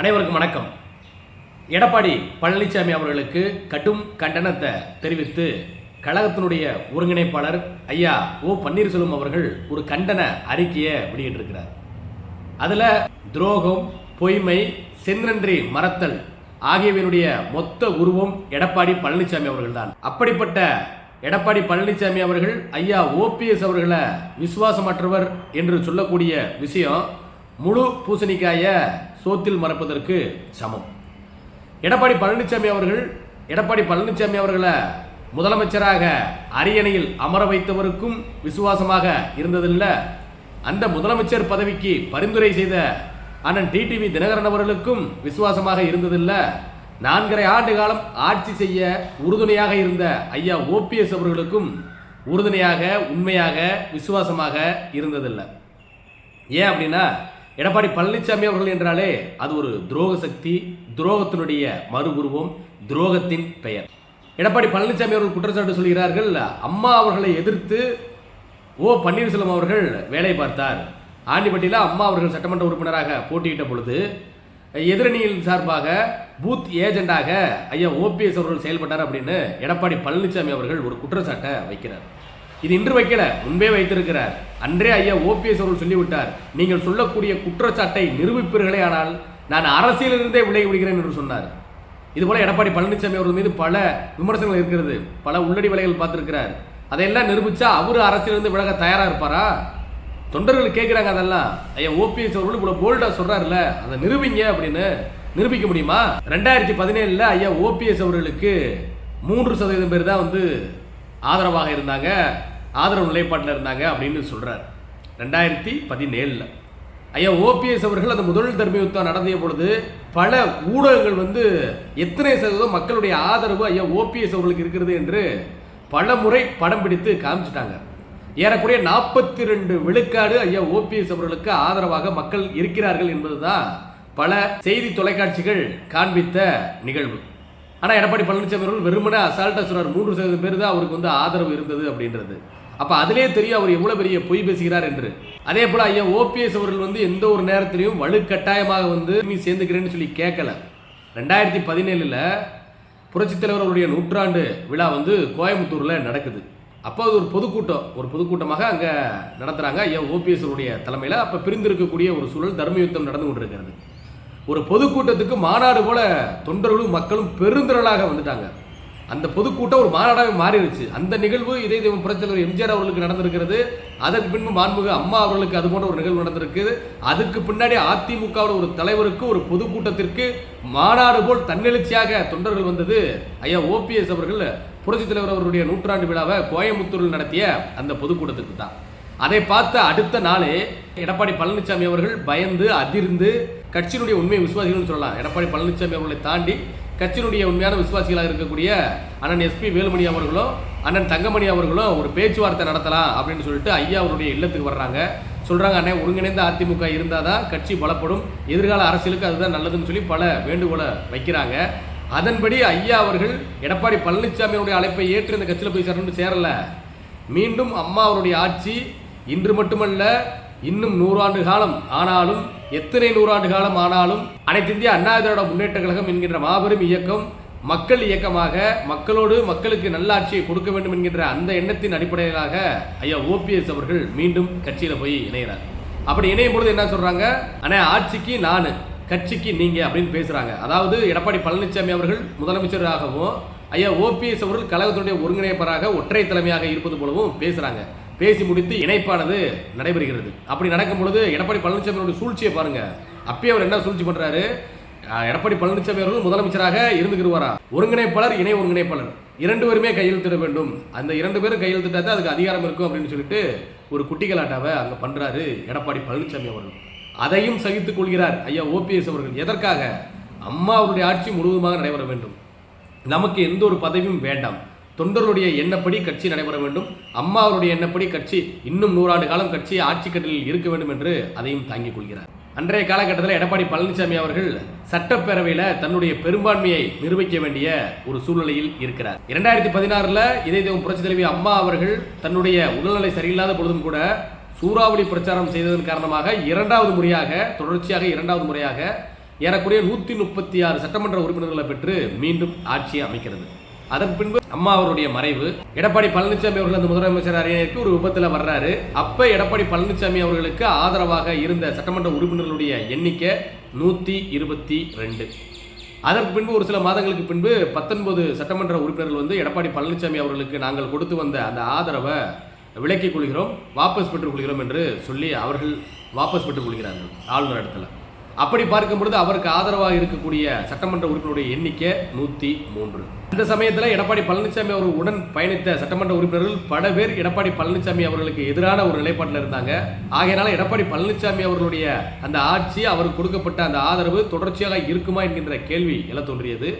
அனைவருக்கும் வணக்கம். எடப்பாடி பழனிசாமி அவர்களுக்கு கடும் கண்டனத்தை தெரிவித்து கழகத்தினுடைய ஒருங்கிணைப்பாளர் ஐயா ஓ பன்னீர்செல்வம் அவர்கள் ஒரு கண்டன அறிக்கையை வெளியிட்டிருக்கிறார். அதில் துரோகம் பொய்மை செந்நன்றி மறத்தல் ஆகியவையினுடைய மொத்த உருவம் எடப்பாடி பழனிசாமி அவர்கள்தான். அப்படிப்பட்ட எடப்பாடி பழனிசாமி அவர்கள் ஐயா ஓபிஎஸ் அவர்களை விசுவாசமற்றவர் என்று சொல்லக்கூடிய விஷயம் முழு பூசணிக்காய சோத்தில் மறப்பதற்கு சமம். எடப்பாடி பழனிசாமி அவர்கள் எடப்பாடி பழனிசாமி அவர்களை முதலமைச்சராக அரியணையில் அமர வைத்தவருக்கும் விசுவாசமாக இருந்ததில்ல. அந்த முதலமைச்சர் பதவிக்கு பரிந்துரை செய்த அண்ணன் டிடிவி தினகரன் அவர்களுக்கும் விசுவாசமாக இருந்ததில்ல. நான்கரை ஆண்டு காலம் ஆட்சி செய்ய உறுதுணையாக இருந்த ஐயா ஓபிஎஸ் அவர்களுக்கும் உறுதுணையாக உண்மையாக விசுவாசமாக இருந்ததில்லை. ஏன் அப்படின்னா எடப்பாடி பழனிசாமி அவர்கள் என்றாலே அது ஒரு துரோக சக்தி துரோகத்தினுடைய மறு உருவம் துரோகத்தின் பெயர். எடப்பாடி பழனிசாமி அவர்கள் குற்றச்சாட்டு சொல்கிறார்கள். அம்மா அவர்களை எதிர்த்து ஓ பன்னீர்செல்வம் அவர்கள் வேலை பார்த்தார். ஆண்டிப்பட்டியில் அம்மா அவர்கள் சட்டமன்ற உறுப்பினராக போட்டியிட்ட பொழுது எதிரணியின் சார்பாக பூத் ஏஜெண்டாக ஐயா ஓபிஎஸ் அவர்கள் செயல்பட்டார் அப்படின்னு எடப்பாடி பழனிசாமி அவர்கள் ஒரு குற்றச்சாட்டை வைக்கிறார். இது இன்று வைக்கல முன்பே வைத்திருக்கிறார். அன்றே ஐயா ஓபிஎஸ் அவர்கள் சொல்லிவிட்டார். நீங்கள் சொல்லக்கூடிய குற்றச்சாட்டை நிரூபிப்பீர்களே ஆனால் நான் அரசியலிருந்தே விலகி விடுகிறேன் என்று சொன்னார். இதுபோல எடப்பாடி பழனிசாமி அவர்கள் மீது பல விமர்சனங்கள் இருக்கிறது. பல உள்ளடி வலைகள் பார்த்திருக்கிறார். அதையெல்லாம் நிரூபிச்சா அவர் அரசியலிருந்து விலக தயாரா இருப்பாரா? தொண்டர்கள் கேட்குறாங்க அதெல்லாம். ஐயா ஓபிஎஸ் அவர்கள் இவ்வளோ போல்டாக சொல்கிறாருல்ல அதை நிரூபிங்க அப்படின்னு. நிரூபிக்க முடியுமா? ரெண்டாயிரத்தி பதினேழில் ஐயா ஓபிஎஸ் அவர்களுக்கு மூன்று சதவீதம் பேர் தான் வந்து ஆதரவாக இருந்தாங்க. ஆதரவு நிலைப்பாட்டில் இருந்தாங்க அப்படின்னு சொல்கிறார் ரெண்டாயிரத்தி பதினேழில். ஐயா ஓபிஎஸ் அவர்கள் அந்த முதல் தர்ம யுத்தம் பொழுது பல ஊடகங்கள் வந்து எத்தனை சதவீதம் மக்களுடைய ஆதரவு ஐயா ஓபிஎஸ் அவர்களுக்கு இருக்கிறது என்று பல முறை படம் பிடித்து காமிச்சிட்டாங்க. ஏறக்குறைய நாற்பத்தி ரெண்டு விழுக்காடு ஐயா ஓபிஎஸ் அவர்களுக்கு ஆதரவாக மக்கள் இருக்கிறார்கள் என்பதுதான் பல செய்தி தொலைக்காட்சிகள் காண்பித்த நிகழ்வு. ஆனால் எடப்பாடி பழனிசாமி அவர்கள் வெறுமனே அசால்ட்டா சொல்றார் மூன்று சதவீதம் பேர் தான் அவருக்கு வந்து ஆதரவு இருந்தது அப்படின்றது. அப்போ அதிலே தெரியும் அவர் எவ்வளோ பெரிய பொய் பேசுகிறார் என்று. அதே போல் ஐயா ஓபிஎஸ் அவர்கள் வந்து எந்த ஒரு நேரத்திலையும் வலுக்கட்டாயமாக வந்து நீ சேர்ந்துக்கிறேன்னு சொல்லி கேட்கல. ரெண்டாயிரத்தி பதினேழில் புரட்சித் தலைவர் அவருடைய நூற்றாண்டு விழா வந்து கோயம்புத்தூரில் நடக்குது. அப்போ அது ஒரு பொதுக்கூட்டம். ஒரு பொதுக்கூட்டமாக அங்கே நடத்துகிறாங்க ஐயா ஓபிஎஸ் அவருடைய தலைமையில். அப்போ பிரிந்திருக்கக்கூடிய ஒரு சூழல் தர்மயுத்தம் நடந்து கொண்டிருக்கிறது. ஒரு பொதுக்கூட்டத்துக்கு மாநாடு போல தொண்டர்களும் மக்களும் பெருந்திரளாக வந்துட்டாங்க. அந்த பொதுக்கூட்டம் ஒரு மாநாடாகவே மாறிடுச்சு. அந்த நிகழ்வு இதே தெய்வம் புரட்சித்தலைவர் எம்ஜிஆர் அவர்களுக்கு நடந்திருக்கிறது. அதற்கு பின்பு மாண்புக அம்மா அவர்களுக்கு அது போன்ற ஒரு நிகழ்வு நடந்திருக்குது அதுக்கு பின்னாடி அதிமுகவோட ஒரு தலைவருக்கு ஒரு பொதுக்கூட்டத்திற்கு மாநாடு போல் தன்னெழுச்சியாக தொண்டர்கள் வந்தது. ஐயா ஓபிஎஸ் அவர்கள் புரட்சித் தலைவர் அவருடைய நூற்றாண்டு விழாவை கோயம்புத்தூரில் நடத்திய அந்த பொதுக்கூட்டத்துக்கு தான். அதை பார்த்த அடுத்த நாளே எடப்பாடி பழனிசாமி அவர்கள் பயந்து அதிர்ந்து கட்சியினுடைய உண்மை விசுவாசிகள்னு சொல்லலாம். எடப்பாடி பழனிசாமி அவர்களை தாண்டி கட்சியினுடைய உண்மையான விசுவாசிகளாக இருக்கக்கூடிய அண்ணன் எஸ்பி வேலுமணி அவர்களும் அண்ணன் தங்கமணி அவர்களும் ஒரு பேச்சுவார்த்தை நடத்தலாம் அப்படின்னு சொல்லிட்டு ஐயா அவருடைய இல்லத்துக்கு வர்றாங்க. சொல்கிறாங்க அண்ணே ஒருங்கிணைந்த அதிமுக இருந்தால் தான் கட்சி பலப்படும். எதிர்கால அரசியலுக்கு அதுதான் நல்லதுன்னு சொல்லி பல வேண்டுகோளை வைக்கிறாங்க. அதன்படி ஐயா அவர்கள் எடப்பாடி பழனிசாமியுடைய அழைப்பை ஏற்று இந்த கட்சியில் போய் சேரணும்னு சேரல. மீண்டும் அம்மா அவருடைய ஆட்சி இன்று மட்டுமல்ல இன்னும் நூறாண்டு காலம் ஆனாலும் எத்தனை நூறாண்டு காலம் ஆனாலும் அனைத்து இந்திய அண்ணா திராவிட முன்னேற்ற கழகம் என்கின்ற மாபெரும் இயக்கம் மக்கள் இயக்கமாக மக்களோடு மக்களுக்கு நல்லாட்சியை கொடுக்க வேண்டும் என்கின்ற அந்த எண்ணத்தின் அடிப்படையிலாக ஐயா ஓபிஎஸ் அவர்கள் மீண்டும் கட்சியில் போய் இணைகிறார் அப்படி இணையும் பொழுது என்ன சொல்றாங்க? ஆனால் ஆட்சிக்கு நான் கட்சிக்கு நீங்க அப்படின்னு பேசுறாங்க. அதாவது எடப்பாடி பழனிசாமி அவர்கள் முதலமைச்சராகவும் ஐயா ஓபிஎஸ் அவர்கள் கழகத்தினுடைய ஒருங்கிணைப்பராக ஒற்றை தலைமையாக இருப்பது போலவும் பேசுறாங்க. பேசி முடித்து இணைப்பானது நடைபெறுகிறது. அப்படி நடக்கும் பொழுது எடப்பாடி பழனிசாமியோட சூழ்ச்சியை பாருங்க. அப்பயே அவர் என்ன சூழ்ச்சி பண்றாரு? எடப்பாடி பழனிசாமி அவர்கள் முதலமைச்சராக இருந்துக்கிடுவாரா ஒருங்கிணைப்பாளர் இணை ஒருங்கிணைப்பாளர். இரண்டு பேருமே கையெழுத்திட வேண்டும். அந்த இரண்டு பேரும் கையெழுத்திட்டா தான் அதுக்கு அதிகாரம் இருக்கும் அப்படின்னு சொல்லிட்டு ஒரு குட்டிகளாட்டாவை அங்கே பண்றாரு எடப்பாடி பழனிசாமி அவர்கள். அதையும் சகித்துக் கொள்கிறார் ஐயா ஓபிஎஸ் அவர்கள். எதற்காக? அம்மா அவருடைய ஆட்சி முழுவதுமாக நடைபெற வேண்டும். நமக்கு எந்த ஒரு பதவியும் வேண்டாம். தொண்டர்களுடைய எண்ணப்படி கட்சி நடைபெற வேண்டும். அம்மா அவருடைய எண்ணப்படி கட்சி இன்னும் நூறாண்டு காலம் கட்சி ஆட்சி கட்டிலில் இருக்க வேண்டும் என்று அதையும் தாங்கிக் கொள்கிறார். அன்றைய காலகட்டத்தில் எடப்பாடி பழனிசாமி அவர்கள் சட்டப்பேரவையில் தன்னுடைய பெரும்பான்மையை நிரூபிக்க வேண்டிய ஒரு சூழ்நிலையில் இருக்கிறார். இரண்டாயிரத்தி பதினாறில் இதே தேவம் புரட்சி தலைவி அம்மா அவர்கள் தன்னுடைய உடல்நிலை சரியில்லாத பொழுதும் கூட சூறாவளி பிரச்சாரம் செய்ததன் காரணமாக இரண்டாவது முறையாக தொடர்ச்சியாக இரண்டாவது முறையாக ஏறக்குறைய நூற்றி முப்பத்தி ஆறு சட்டமன்ற உறுப்பினர்களை பெற்று மீண்டும் ஆட்சியை அமைக்கிறது. அதன் பின்பு அம்மா அவருடைய மறைவு. எடப்பாடி பழனிசாமி அவர்கள் அந்த முதலமைச்சர் அரியணைக்கு ஒரு விபத்தில் வர்றாரு. அப்ப எடப்பாடி பழனிசாமி அவர்களுக்கு ஆதரவாக இருந்த சட்டமன்ற உறுப்பினர்களுடைய எண்ணிக்கை நூற்றி இருபத்தி ரெண்டு. அதற்கு பின்பு ஒரு சில மாதங்களுக்கு பின்பு பத்தொன்பது சட்டமன்ற உறுப்பினர்கள் வந்து எடப்பாடி பழனிசாமி அவர்களுக்கு நாங்கள் கொடுத்து வந்த அந்த ஆதரவை விலக்கிக் கொள்கிறோம் வாபஸ் பெற்றுக் கொள்கிறோம் என்று சொல்லி அவர்கள் வாபஸ் பெற்றுக் கொள்கிறார்கள் ஆளுநர் இடத்துல. அப்படி பார்க்கும் பொழுது அவருக்கு ஆதரவாக இருக்கக்கூடிய சட்டமன்ற உறுப்பினருடைய எண்ணிக்கை நூற்றி மூன்று. இந்த சமயத்தில் எடப்பாடி பழனிசாமி அவர் உடன் பயணித்த சட்டமன்ற உறுப்பினர்கள் பல பேர் எடப்பாடி பழனிசாமி அவர்களுக்கு எதிரான ஒரு நிலைப்பாட்டில் இருந்தாங்க. ஆகையினால எடப்பாடி பழனிசாமி அவர்களுடைய அந்த ஆட்சி அவருக்கு கொடுக்கப்பட்ட அந்த ஆதரவு தொடர்ச்சியாக இருக்குமா என்கின்ற கேள்வி எழ தோன்றியது.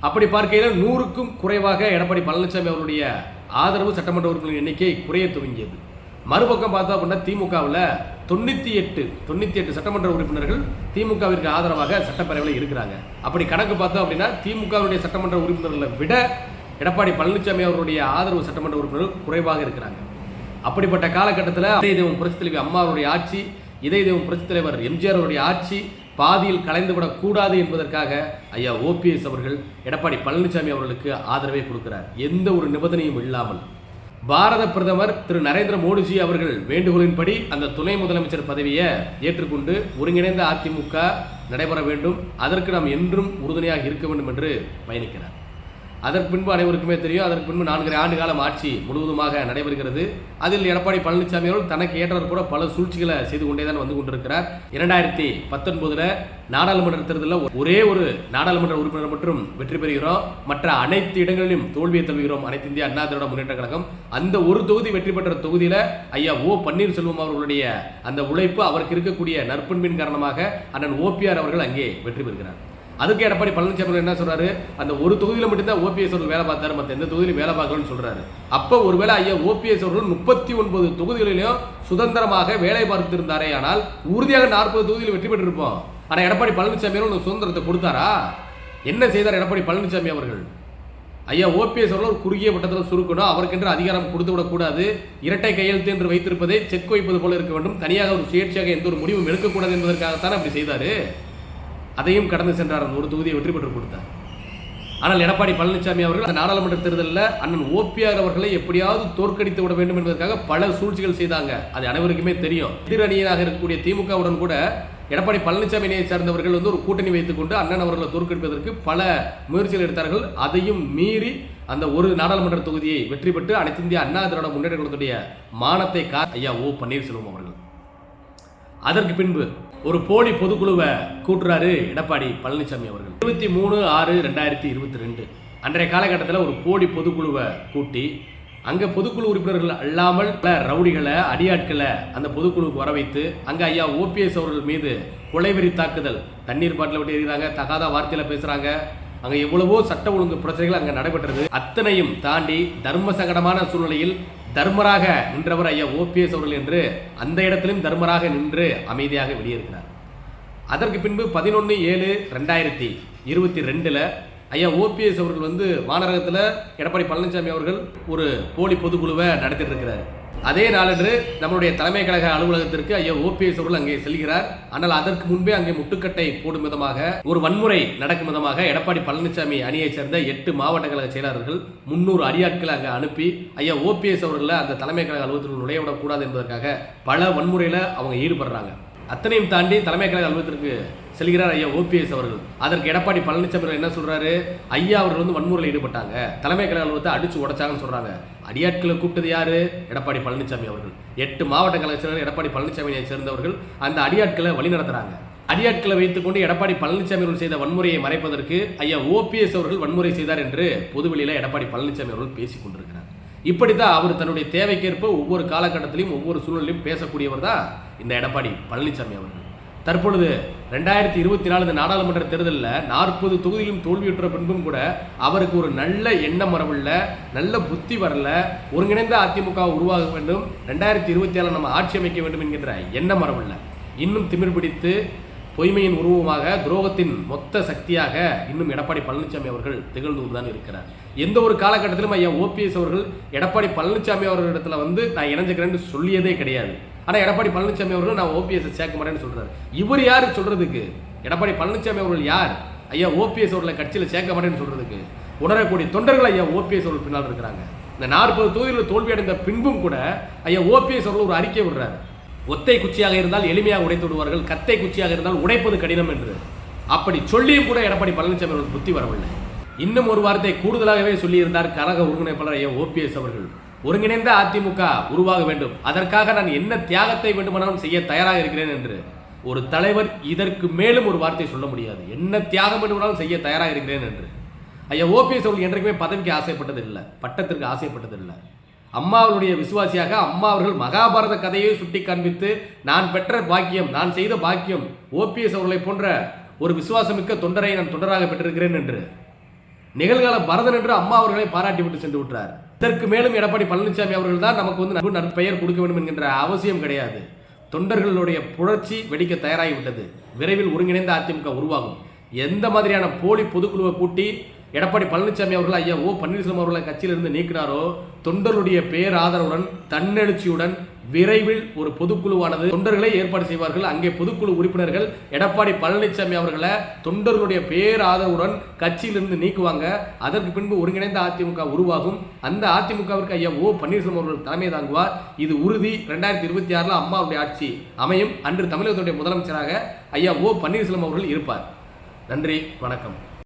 அப்படி பார்க்கையில் நூறுக்கும் குறைவாக எடப்பாடி பழனிசாமி அவருடைய ஆதரவு சட்டமன்ற உறுப்பினர் எண்ணிக்கை குறைய துவங்கியது. மறுபக்கம் பார்த்தோம் அப்படின்னா திமுகவில் தொண்ணூற்றி எட்டு தொண்ணூற்றி எட்டு சட்டமன்ற உறுப்பினர்கள் திமுகவிற்கு ஆதரவாக சட்டப்பேரவையில் இருக்கிறாங்க. அப்படி கணக்கு பார்த்தோம் அப்படின்னா திமுகவுடைய சட்டமன்ற உறுப்பினர்களை விட எடப்பாடி பழனிசாமி அவருடைய ஆதரவு சட்டமன்ற உறுப்பினர்கள் குறைவாக இருக்கிறாங்க. அப்படிப்பட்ட காலகட்டத்தில் இதய தெய்வம் புரட்சித் தலைவர் அம்மா அவருடைய ஆட்சி இதய தெய்வம் புரட்சித் தலைவர் எம்ஜிஆர் அவருடைய ஆட்சி பாதியில் கலைந்துவிடக் கூடாது என்பதற்காக ஐயா ஓபிஎஸ் அவர்கள் எடப்பாடி பழனிசாமி அவர்களுக்கு ஆதரவை கொடுக்கிறார். எந்த ஒரு நிபந்தனையும் இல்லாமல். பாரத பிரதமர் திரு நரேந்திர மோடிஜி அவர்கள் வேண்டுகோளின்படி அந்த துணை முதலமைச்சர் பதவியை ஏற்றுக்கொண்டு ஒருங்கிணைந்த அதிமுக நடைபெற வேண்டும். அதற்கு நாம் என்றும் உறுதுணையாக இருக்க வேண்டும் என்று பயணிக்கிறார். அதற்கு பின்பு அனைவருக்குமே தெரியும். அதற்கு பின்பு நான்கரை ஆண்டு காலம் ஆட்சி முழுவதுமாக நடைபெறுகிறது. அதில் எடப்பாடி பழனிசாமி அவர்கள் தனக்கு ஏற்றவர் கூட பல சூழ்ச்சிகளை செய்து கொண்டே தான் வந்து கொண்டிருக்கிறார். இரண்டாயிரத்தி பத்தொன்பதுல நாடாளுமன்ற தேர்தலில் ஒரே ஒரு நாடாளுமன்ற உறுப்பினர் மட்டும் வெற்றி பெறுகிறோம். மற்ற அனைத்து இடங்களிலும் தோல்வியை தழுவுகிறோம். அனைத்து இந்திய அண்ணா திராவிட முன்னேற்ற கழகம். அந்த ஒரு தொகுதி வெற்றி பெற்ற தொகுதியில ஐயா ஓ பன்னீர்செல்வம் அவர்களுடைய அந்த உழைப்பு அவருக்கு இருக்கக்கூடிய நற்பண்பின் காரணமாக அண்ணன் ஓபிஆர் அவர்கள் அங்கே வெற்றி பெறுகிறார். அதுக்கு எடப்பாடி பழனிசாமி என்ன சொல்றாரு? அந்த ஒரு தொகுதியில் மட்டும்தான் ஓபிஎஸ் அவர்கள் வேலை பார்த்தாரு மற்ற எந்த தொகுதியிலும் வேலை பார்க்கலன்னு சொல்றாரு. அப்போ ஒருவேளை ஐயா ஓபிஎஸ் அவர்கள் முப்பத்தி ஒன்பது தொகுதிகளிலும் சுதந்திரமாக வேலை பார்த்திருந்தாரே ஆனால் உறுதியாக நாற்பது தொகுதியில் வெற்றி பெற்றிருப்போம். ஆனால் எடப்பாடி பழனிசாமி அவர்கள் சுதந்திரத்தை கொடுத்தாரா? என்ன செய்தார் எடப்பாடி பழனிசாமி அவர்கள்? ஐயா ஓபிஎஸ் அவர்கள் ஒரு குறுகிய வட்டத்தில் சுருக்கணும் அவருக்கென்று அதிகாரம் கொடுத்து விடக்கூடாது இரட்டை கையெழுத்து என்று வைத்திருப்பதை செக் வைப்பது போல இருக்க வேண்டும் தனியாக ஒரு சுயேட்சையாக எந்த ஒரு முடிவும் எடுக்கக்கூடாது என்பதற்காகத்தான் அப்படி செய்தார்? அதையும் கடந்து சென்றார் அந்த ஒரு தொகுதியை வெற்றி பெற்று கொடுத்தார். ஆனால் எடப்பாடி பழனிசாமி அவர்கள் அந்த நாடாளுமன்ற தேர்தலில் அண்ணன் ஓபிஆர் அவர்களை எப்படியாவது தோற்கடித்து விட வேண்டும் என்பதற்காக பல சூழ்ச்சிகள் செய்தாங்க. அது அனைவருக்குமே தெரியும். எதிரணியாக இருக்கக்கூடிய திமுகவுடன் கூட எடப்பாடி பழனிசாமி அணியை சேர்ந்தவர்கள் வந்து ஒரு கூட்டணி வைத்துக்கொண்டு அண்ணன் அவர்களை தோற்கடிப்பதற்கு பல முயற்சிகள் எடுத்தார்கள். அதையும் மீறி அந்த ஒரு நாடாளுமன்ற தொகுதியை வெற்றி பெற்று அனைத்து இந்திய அண்ணா திராவிட முன்னேற்ற கழகத்துடைய மானத்தை கா ஐயா ஓ பன்னீர்செல்வம் அவர்கள். அதற்கு பின்பு ஒரு போலி பொதுக்குழுவை கூட்டுறாரு எடப்பாடி பழனிசாமி அவர்கள். இருபத்தி மூணு ஆறு ரெண்டாயிரத்தி இருபத்தி ரெண்டு. அன்றைய காலகட்டத்தில் ஒரு போலி பொதுக்குழுவை கூட்டி அங்கே பொதுக்குழு உறுப்பினர்கள் அல்லாமல் பல ரவுடிகளை அடியாட்களை அந்த பொதுக்குழுவுக்கு வர வைத்து அங்கே ஐயா ஓபிஎஸ் அவர்கள் மீது கொலைவெறி தாக்குதல் தண்ணீர் பாட்டில் விட்டு எறிகிறாங்க தகாத வார்த்தையில் பேசுகிறாங்க அங்கே எவ்வளவோ சட்ட ஒழுங்கு பிரச்சனைகள் அங்கே நடைபெற்றது. அத்தனையும் தாண்டி தர்ம சங்கடமான சூழ்நிலையில் தர்மராக நின்றவர் ஐயா ஓபிஎஸ் அவர்கள் என்று அந்த இடத்திலும் தர்மராக நின்று அமைதியாக வெளியேறுகிறார். அதற்கு பின்பு பதினொன்று ஏழு ரெண்டாயிரத்தி இருபத்தி ரெண்டில் ஐயா ஓபிஎஸ் அவர்கள் வந்து மாநகரத்தில் எடப்பாடி பழனிசாமி அவர்கள் ஒரு போலி பொதுக்குழுவை நடத்திட்டு இருக்கிறார். அதே நாளன்று நம்மளுடைய தலைமை கழக அலுவலகத்திற்கு ஐயா ஓபிஎஸ் அவர்கள் அங்கே செல்கிறார். ஆனால் அதற்கு முன்பே அங்கே முட்டுக்கட்டை போடும் விதமாக ஒரு வன்முறை நடக்கும் விதமாக எடப்பாடி பழனிசாமி அணியைச் சேர்ந்த எட்டு மாவட்ட கழக செயலாளர்கள் முன்னூறு அடியாட்களை அங்கே அனுப்பி ஐயா ஓபிஎஸ் அவர்களை அந்த தலைமை கழக அலுவலகத்திற்கு நுழையவிடக்கூடாது என்பதற்காக பல வன்முறையில் அவங்க ஈடுபடுறாங்க. அத்தனையும் தாண்டி தலைமை கழக அலுவலகத்திற்கு செல்கிறார் ஐயா ஓபிஎஸ் அவர்கள். அதற்கு எடப்பாடி பழனிசாமி என்ன சொல்றாரு? ஐயா அவர்கள் வந்து வன்முறையில் ஈடுபட்டாங்க. தலைமை கழக அலுவலகத்தை அடிச்சு உடைச்சாங்கன்னு சொல்றாங்க. அடியாட்களை கூப்பிட்டது யாரு? எடப்பாடி பழனிசாமி அவர்கள். எட்டு மாவட்ட கழக செயலர் எடப்பாடி பழனிசாமியை சேர்ந்தவர்கள் அந்த அடியாட்களை வழி நடத்துறாங்க. அடியாட்களை வைத்துக்கொண்டு எடப்பாடி பழனிசாமி அவர்கள் செய்த வன்முறையை மறைப்பதற்கு ஐயா ஓபிஎஸ் அவர்கள் வன்முறை செய்தார் என்று பொதுவெளியில் எடப்பாடி பழனிசாமி அவர்கள் பேசிக் கொண்டிருக்கிறார். இப்படித்தான் அவர் தன்னுடைய தேவைக்கேற்ப ஒவ்வொரு காலகட்டத்திலையும் ஒவ்வொரு சூழலையும் பேசக்கூடியவர் தான் இந்த எடப்பாடி பழனிசாமி அவர்கள். தற்பொழுது ரெண்டாயிரத்தி இருபத்தி நாலு இந்த நாடாளுமன்ற தேர்தலில் நாற்பது தொகுதியிலும் தோல்வியுற்ற பின்பும் கூட அவருக்கு ஒரு நல்ல எண்ணம் வரவில்லை நல்ல புத்தி வரல. ஒருங்கிணைந்த அதிமுக உருவாக வேண்டும். ரெண்டாயிரத்தி இருபத்தி ஏழு நம்ம ஆட்சி அமைக்க வேண்டும் என்கின்ற எண்ணம் வரவில்லை. இன்னும் திமிர் பிடித்து பொய்மையின் உருவமாக துரோகத்தின் மொத்த சக்தியாக இன்னும் எடப்பாடி பழனிசாமி அவர்கள் திகழ்ந்து தான் இருக்கிறார். எந்த ஒரு காலகட்டத்திலும் ஐயா ஓபிஎஸ் அவர்கள் எடப்பாடி பழனிசாமி அவர்களிடத்தில் வந்து நான் இணைஞ்சுக்கிறேன்னு சொல்லியதே கிடையாது. ஆனால் எடப்பாடி பழனிசாமி அவர்கள் நான் ஓபிஎஸ் சேர்க்க மாட்டேன்னு சொல்கிறார் இவர் யார் சொல்கிறதுக்கு எடப்பாடி பழனிசாமி அவர்கள் யார்? ஐயா ஓபிஎஸ் அவர்களை கட்சியில் சேர்க்க மாட்டேன்னு சொல்கிறதுக்கு உணரக்கூடிய தொண்டர்கள் ஐயா ஓபிஎஸ் அவர்கள் பின்னால் இருக்கிறாங்க. இந்த நாற்பது தொகுதிகளில் தோல்வி அடைந்த பின்பும் கூட ஐயா ஓபிஎஸ் அவர்கள் ஒரு அறிக்கை விடுறார். ஒத்தை குச்சியாக இருந்தால் எளிமையாக உடைத்து விடுவார்கள் கத்தை குச்சியாக இருந்தால் உடைப்பது கடினம் என்று. அப்படி சொல்லியும் கூட எடப்பாடி பழனிசாமி அவர்கள் புத்தி வரவில்லை. இன்னும் ஒரு வார்த்தை கூடுதலாகவே சொல்லியிருந்தார் கழக ஒருங்கிணைப்பாளர் ஐயா ஓபிஎஸ் அவர்கள். ஒருங்கிணைந்த அதிமுக உருவாக வேண்டும். அதற்காக நான் என்ன தியாகத்தை வேண்டுமானாலும் செய்ய தயாராக இருக்கிறேன் என்று ஒரு தலைவர் இதற்கு மேலும் ஒரு வார்த்தை சொல்ல முடியாது. என்ன தியாகம் வேண்டுமானாலும் செய்ய தயாராக இருக்கிறேன் என்று. ஐயா ஓபிஎஸ் அவர்கள் என்றைக்குமே பதவிக்கு ஆசைப்பட்டது இல்லை பட்டத்திற்கு ஆசைப்பட்டது இல்லை அம்மாவுடைய விசுவாசியாக அம்மா அவர்கள் மகாபாரத கதையை சுட்டி காண்பித்து நான் பெற்ற பாக்கியம் நான் செய்த பாக்கியம் ஓபிஎஸ் அவர்களை போன்ற ஒரு விசுவாசமிக்க தொண்டரை நான் தொண்டராக பெற்றிருக்கிறேன் என்று. நிகழ்கால பரதன் என்று அம்மா அவர்களை பாராட்டி விட்டு சென்று விட்டார். இதற்கு மேலும் எடப்பாடி பழனிசாமி அவர்கள் தான் நமக்கு வந்து நட்பு நற்பெயர் கொடுக்க வேண்டும் என்கின்ற அவசியம் கிடையாது. தொண்டர்களுடைய புரட்சி வெடிக்க தயாராகிவிட்டது விரைவில் ஒருங்கிணைந்த அதிமுக உருவாகும். எந்த மாதிரியான போலி பொதுக்குழுவை கூட்டி எடப்பாடி பழனிசாமி அவர்கள் ஐயா ஓ பன்னீர்செல்வம் அவர்களை கட்சியிலிருந்து நீக்கினாரோ தொண்டருடைய பேர் ஆதரவுடன் தன்னெழுச்சியுடன் விரைவில் ஒரு பொதுக்குழுவானது தொண்டர்களை ஏற்பாடு செய்வார்கள். அங்கே பொதுக்குழு உறுப்பினர்கள் எடப்பாடி பழனிசாமி அவர்களை தொண்டர்களுடைய பேர் ஆதரவுடன் கட்சியிலிருந்து நீக்குவாங்க. அதற்கு பின்பு ஒருங்கிணைந்த அதிமுக உருவாகும். அந்த அதிமுகவிற்கு ஐயா ஓ பன்னீர்செல்வம் அவர்கள் தலைமை தாங்குவார். இது உறுதி. ரெண்டாயிரத்தி இருபத்தி ஆறில் அம்மாவுடைய ஆட்சி அமையும். அன்று தமிழகத்துடைய முதலமைச்சராக ஐயா ஓ பன்னீர்செல்வம் அவர்கள் இருப்பார். நன்றி. வணக்கம்.